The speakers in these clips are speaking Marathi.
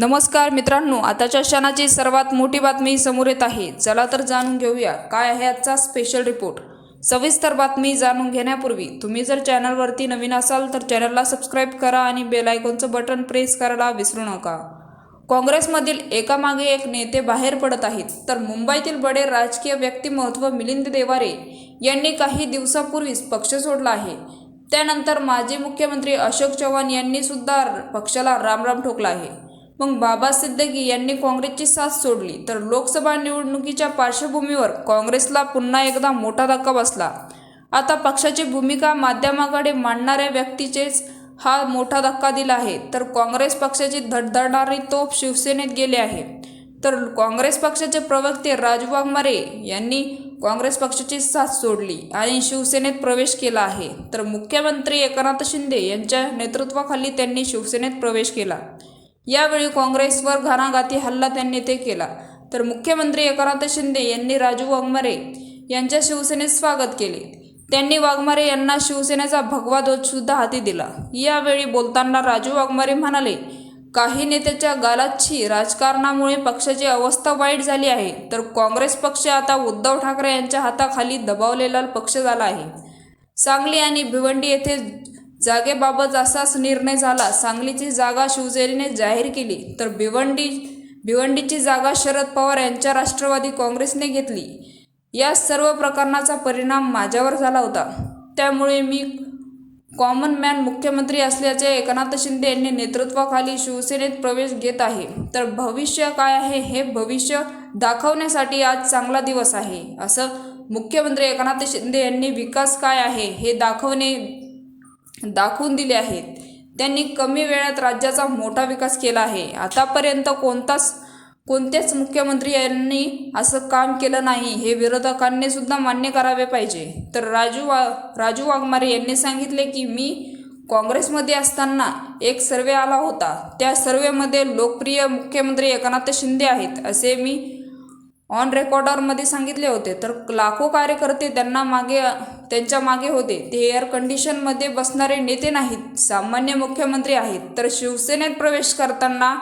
नमस्कार मित्रांनो आताच्या क्षणाची सर्वात मोठी बातमी समोर येत आहे. चला तर जाणून घेऊया काय आहे आजचा स्पेशल रिपोर्ट सविस्तर बातमी जाणून घेण्यापूर्वी तुम्ही जर चॅनलवरती नवीन असाल तर चॅनलला सबस्क्राईब करा आणि बेल आयकॉनचं बटन प्रेस करायला विसरू नका. काँग्रेसमधील एकामागे एक नेते बाहेर पडत आहेत. तर मुंबईतील बडे राजकीय व्यक्तिमत्व मिलिंद देवारे यांनी काही दिवसापूर्वीच पक्ष सोडला आहे. त्यानंतर माजी मुख्यमंत्री अशोक चव्हाण यांनी सुद्धा पक्षाला रामराम ठोकला आहे. मग बाबा सिद्दीकी यांनी काँग्रेसची साथ सोडली. तर लोकसभा निवडणुकीच्या पार्श्वभूमीवर काँग्रेसला पुन्हा एकदा मोठा धक्का बसला. आता पक्षाची भूमिका माध्यमाकडे मांडणाऱ्या व्यक्तीचेच हा मोठा धक्का दिला आहे. तर काँग्रेस पक्षाची धडधडणारी तोफ शिवसेनेत गेले आहे. तर काँग्रेस पक्षाचे प्रवक्ते राजू वाघमारे यांनी काँग्रेस पक्षाची साथ सोडली आणि शिवसेनेत प्रवेश केला आहे. तर मुख्यमंत्री एकनाथ शिंदे यांच्या नेतृत्वाखाली त्यांनी शिवसेनेत प्रवेश केला. यावेळी काँग्रेसवर घाणाघाती हल्ला त्यांनी ते केला. तर मुख्यमंत्री एकनाथ शिंदे यांनी राजू वाघमारे यांच्या शिवसेनेत स्वागत केले. त्यांनी वाघमारे यांना शिवसेनेचा भगवा ध्वजसुद्धा हाती दिला. यावेळी बोलताना राजू वाघमारे म्हणाले काही नेत्याच्या गालाची राजकारणामुळे पक्षाची अवस्था वाईट झाली आहे. तर काँग्रेस पक्ष आता उद्धव ठाकरे यांच्या हाताखाली दबावलेला पक्ष झाला आहे. सांगली आणि भिवंडी येथे जागेबाबत असाच निर्णय झाला. सांगलीची जागा शिवसेनेने जाहीर केली. तर भिवंडी भिवंडीची जागा शरद पवार यांच्या राष्ट्रवादी काँग्रेसने घेतली. या सर्व प्रकरणाचा परिणाम माझ्यावर झाला होता. त्यामुळे मी कॉमन मॅन मुख्यमंत्री असल्याचे एकनाथ शिंदे यांनी नेतृत्वाखाली शिवसेनेत प्रवेश घेत आहे. तर भविष्य काय आहे हे भविष्य दाखवण्यासाठी आज चांगला दिवस आहे. असं मुख्यमंत्री एकनाथ शिंदे यांनी विकास काय आहे हे दाखवणे दाखवून दिले आहेत. त्यांनी कमी वेळात राज्याचा मोठा विकास केला आहे. आतापर्यंत कोणताच कोणत्याच मुख्यमंत्री यांनी असं काम केलं नाही. हे विरोधकांनी सुद्धा मान्य करावे पाहिजे. तर राजू वा राजू वाघमारे यांनी सांगितले की मी काँग्रेसमध्ये असताना एक सर्वे आला होता. त्या सर्वेमध्ये लोकप्रिय मुख्यमंत्री एकनाथ शिंदे आहेत असे मी ऑन रेकॉर्डरमध्ये सांगितले होते. तर लाखो कार्यकर्ते त्यांना मागे त्यांच्या मागे होते. ते एअर कंडिशनमध्ये बसणारे नेते नाहीत. सामान्य मुख्यमंत्री आहेत. तर शिवसेनेत प्रवेश करताना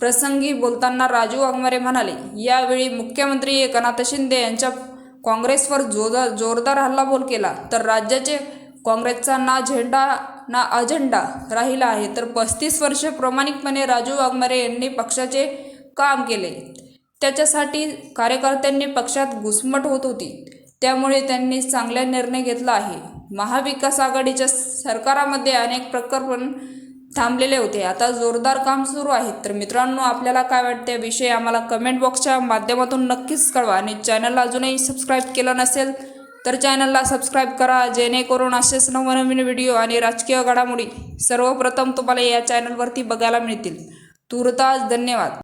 प्रसंगी बोलताना राजू वाघमारे म्हणाले यावेळी मुख्यमंत्री एकनाथ शिंदे यांच्या काँग्रेसवर जोरदार जोरदार हल्लाबोल केला. तर राज्याचे काँग्रेसचा ना झेंडा ना अजेंडा राहिला आहे. तर पस्तीस वर्षे प्रामाणिकपणे राजू वाघमारे यांनी पक्षाचे काम केले. त्याच्यासाठी कार्यकर्त्यांनी पक्षात घुसमट होत होती. त्यामुळे त्यांनी चांगला निर्णय घेतला आहे. महाविकास आघाडीच्या सरकारामध्ये अनेक प्रकरण थांबलेले होते. आता जोरदार काम सुरू आहे तर मित्रांनो आपल्याला काय वाटते विषय आम्हाला कमेंट बॉक्सच्या माध्यमातून नक्कीच कळवा. आणि चॅनलला अजूनही सबस्क्राईब केलं नसेल तर चॅनलला सबस्क्राईब करा. जेणेकरून असेच नवनवीन व्हिडिओ आणि राजकीय घडामोडी सर्वप्रथम तुम्हाला या चॅनलवरती बघायला मिळतील. तुर्तास धन्यवाद.